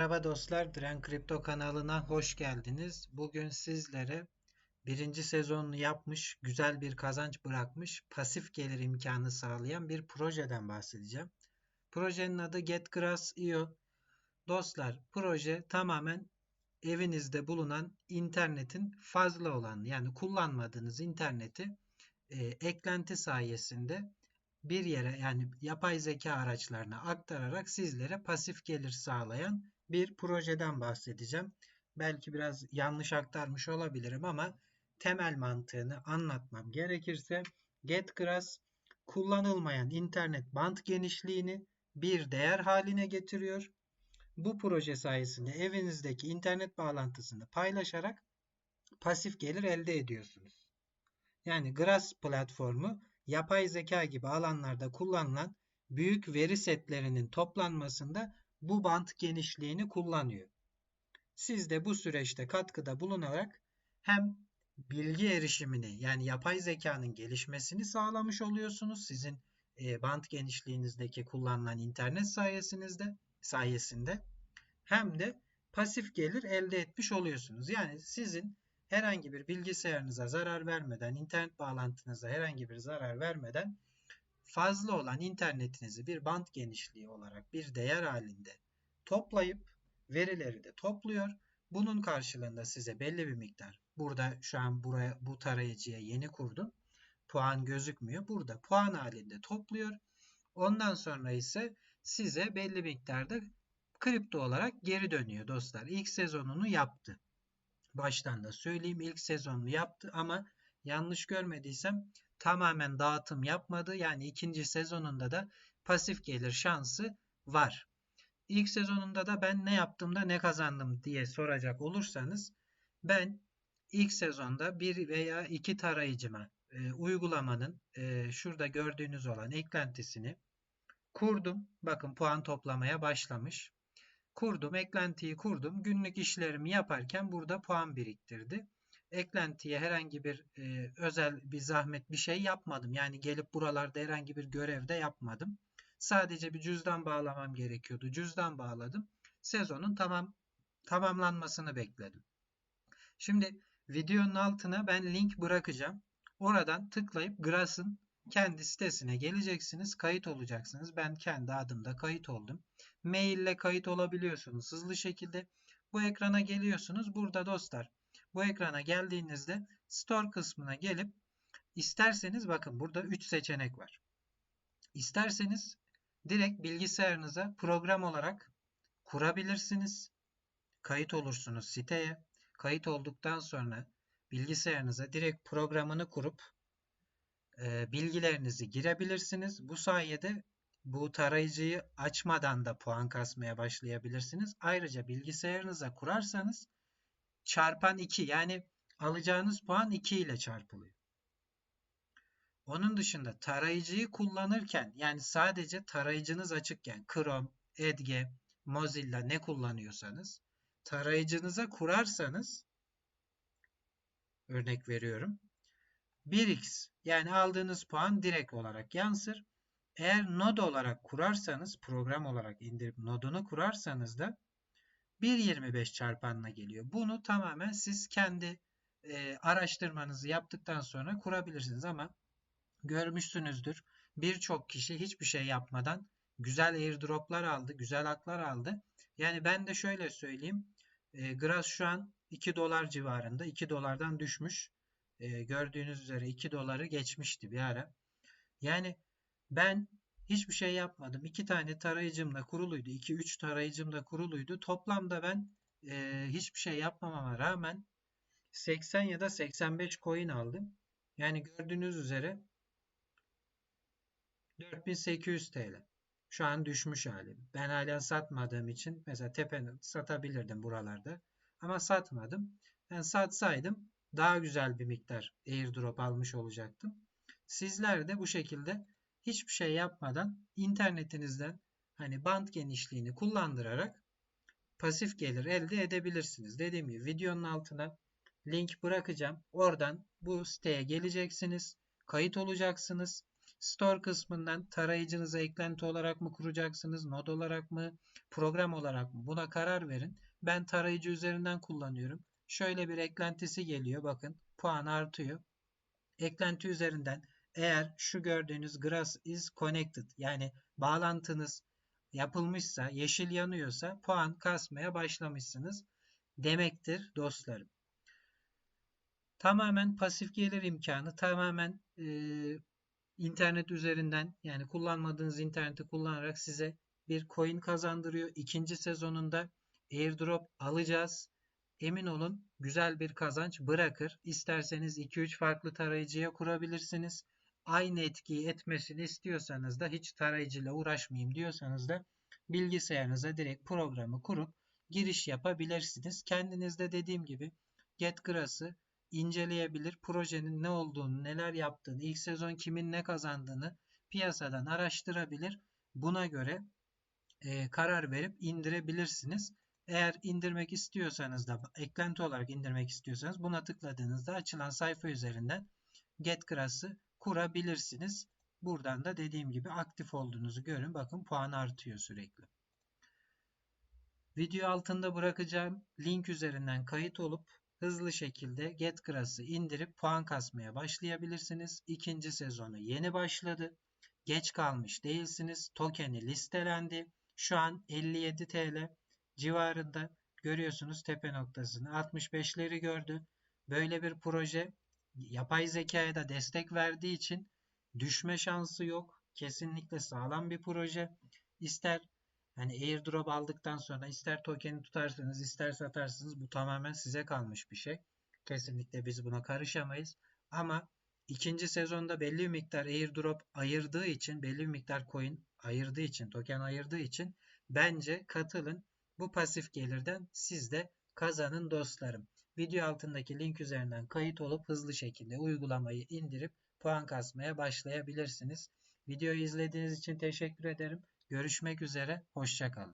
Merhaba dostlar, Diren Kripto kanalına hoş geldiniz. Bugün sizlere birinci sezonunu yapmış, güzel bir kazanç bırakmış, pasif gelir imkanı sağlayan bir projeden bahsedeceğim. Projenin adı GetGrass.io. Dostlar, proje tamamen evinizde bulunan internetin fazla olan yani kullanmadığınız interneti e, eklenti sayesinde bir yere yani yapay zeka araçlarına aktararak sizlere pasif gelir sağlayan bir projeden bahsedeceğim. Belki biraz yanlış aktarmış olabilirim ama temel mantığını anlatmam gerekirse GetGrass kullanılmayan internet bant genişliğini bir değer haline getiriyor. Bu proje sayesinde evinizdeki internet bağlantısını paylaşarak pasif gelir elde ediyorsunuz. Yani Grass platformu yapay zeka gibi alanlarda kullanılan büyük veri setlerinin toplanmasında bu bant genişliğini kullanıyor. Siz de bu süreçte katkıda bulunarak hem bilgi erişimini yani yapay zekanın gelişmesini sağlamış oluyorsunuz sizin e, bant genişliğinizdeki kullanılan internet sayesinizde sayesinde hem de pasif gelir elde etmiş oluyorsunuz. Yani sizin herhangi bir bilgisayarınıza zarar vermeden, internet bağlantınıza herhangi bir zarar vermeden fazla olan internetinizi bir bant genişliği olarak bir değer halinde toplayıp verileri de topluyor. Bunun karşılığında size belli bir miktar burada şu an buraya bu tarayıcıya yeni kurdum. Puan gözükmüyor. Burada puan halinde topluyor. Ondan sonra ise size belli miktarda kripto olarak geri dönüyor dostlar. İlk sezonunu yaptı. Baştan da söyleyeyim ilk sezonunu yaptı ama yanlış görmediysem tamamen dağıtım yapmadı. Yani ikinci sezonunda da pasif gelir şansı var. İlk sezonunda da ben ne yaptığımda ne kazandım diye soracak olursanız ben ilk sezonda bir veya iki tarayıcıma e, uygulamanın e, şurada gördüğünüz olan eklentisini kurdum. Bakın puan toplamaya başlamış. Kurdum, eklentiyi kurdum. Günlük işlerimi yaparken burada puan biriktirdi eklentiye herhangi bir e, özel bir zahmet bir şey yapmadım. Yani gelip buralarda herhangi bir görevde yapmadım. Sadece bir cüzdan bağlamam gerekiyordu. Cüzdan bağladım. Sezonun tamam tamamlanmasını bekledim. Şimdi videonun altına ben link bırakacağım. Oradan tıklayıp Grass'ın kendi sitesine geleceksiniz. Kayıt olacaksınız. Ben kendi adımda kayıt oldum. Mail ile kayıt olabiliyorsunuz hızlı şekilde. Bu ekrana geliyorsunuz. Burada dostlar bu ekrana geldiğinizde Store kısmına gelip isterseniz bakın burada 3 seçenek var. İsterseniz direkt bilgisayarınıza program olarak kurabilirsiniz. Kayıt olursunuz siteye. Kayıt olduktan sonra bilgisayarınıza direkt programını kurup e, bilgilerinizi girebilirsiniz. Bu sayede bu tarayıcıyı açmadan da puan kasmaya başlayabilirsiniz. Ayrıca bilgisayarınıza kurarsanız çarpan 2 yani alacağınız puan 2 ile çarpılıyor. Onun dışında tarayıcıyı kullanırken yani sadece tarayıcınız açıkken Chrome, Edge, Mozilla ne kullanıyorsanız tarayıcınıza kurarsanız örnek veriyorum 1x yani aldığınız puan direkt olarak yansır. Eğer nod olarak kurarsanız program olarak indirip nodunu kurarsanız da 1.25 çarpanına geliyor. Bunu tamamen siz kendi e, araştırmanızı yaptıktan sonra kurabilirsiniz ama görmüşsünüzdür. Birçok kişi hiçbir şey yapmadan güzel airdroplar aldı, güzel haklar aldı. Yani ben de şöyle söyleyeyim. E, Grass şu an 2 dolar civarında. 2 dolardan düşmüş. E, gördüğünüz üzere 2 doları geçmişti bir ara. Yani ben Hiçbir şey yapmadım. İki tane tarayıcım da kuruluydu. 2-3 tarayıcım da kuruluydu. Toplamda ben e, hiçbir şey yapmamama rağmen 80 ya da 85 coin aldım. Yani gördüğünüz üzere 4800 TL. Şu an düşmüş hali. Ben hala satmadığım için mesela tepe satabilirdim buralarda. Ama satmadım. Ben satsaydım daha güzel bir miktar airdrop almış olacaktım. Sizler de bu şekilde hiçbir şey yapmadan internetinizden hani band genişliğini kullandırarak pasif gelir elde edebilirsiniz. Dediğim gibi videonun altına link bırakacağım. Oradan bu siteye geleceksiniz. Kayıt olacaksınız. Store kısmından tarayıcınıza eklenti olarak mı kuracaksınız, node olarak mı, program olarak mı? Buna karar verin. Ben tarayıcı üzerinden kullanıyorum. Şöyle bir eklentisi geliyor. Bakın puan artıyor. Eklenti üzerinden eğer şu gördüğünüz grass is connected yani bağlantınız yapılmışsa, yeşil yanıyorsa puan kasmaya başlamışsınız demektir dostlarım. Tamamen pasif gelir imkanı, tamamen e, internet üzerinden yani kullanmadığınız interneti kullanarak size bir coin kazandırıyor. İkinci sezonunda airdrop alacağız. Emin olun güzel bir kazanç bırakır. İsterseniz 2-3 farklı tarayıcıya kurabilirsiniz. Aynı etkiyi etmesini istiyorsanız da hiç tarayıcıyla uğraşmayayım diyorsanız da bilgisayarınıza direkt programı kurup giriş yapabilirsiniz. Kendinizde dediğim gibi GetGrass'ı inceleyebilir. Projenin ne olduğunu, neler yaptığını, ilk sezon kimin ne kazandığını piyasadan araştırabilir. Buna göre e, karar verip indirebilirsiniz. Eğer indirmek istiyorsanız da eklenti olarak indirmek istiyorsanız buna tıkladığınızda açılan sayfa üzerinden GetGrass'ı kurabilirsiniz. Buradan da dediğim gibi aktif olduğunuzu görün. Bakın puan artıyor sürekli. Video altında bırakacağım link üzerinden kayıt olup hızlı şekilde GetGrass'ı indirip puan kasmaya başlayabilirsiniz. İkinci sezonu yeni başladı. Geç kalmış değilsiniz. Token'i listelendi. Şu an 57 TL civarında görüyorsunuz tepe noktasını 65'leri gördü. Böyle bir proje yapay zekaya da destek verdiği için düşme şansı yok. Kesinlikle sağlam bir proje. İster hani airdrop aldıktan sonra ister token'i tutarsanız ister satarsınız bu tamamen size kalmış bir şey. Kesinlikle biz buna karışamayız. Ama ikinci sezonda belli bir miktar airdrop ayırdığı için belli bir miktar coin ayırdığı için token ayırdığı için bence katılın. Bu pasif gelirden siz de kazanın dostlarım. Video altındaki link üzerinden kayıt olup hızlı şekilde uygulamayı indirip puan kasmaya başlayabilirsiniz. Videoyu izlediğiniz için teşekkür ederim. Görüşmek üzere, hoşçakalın.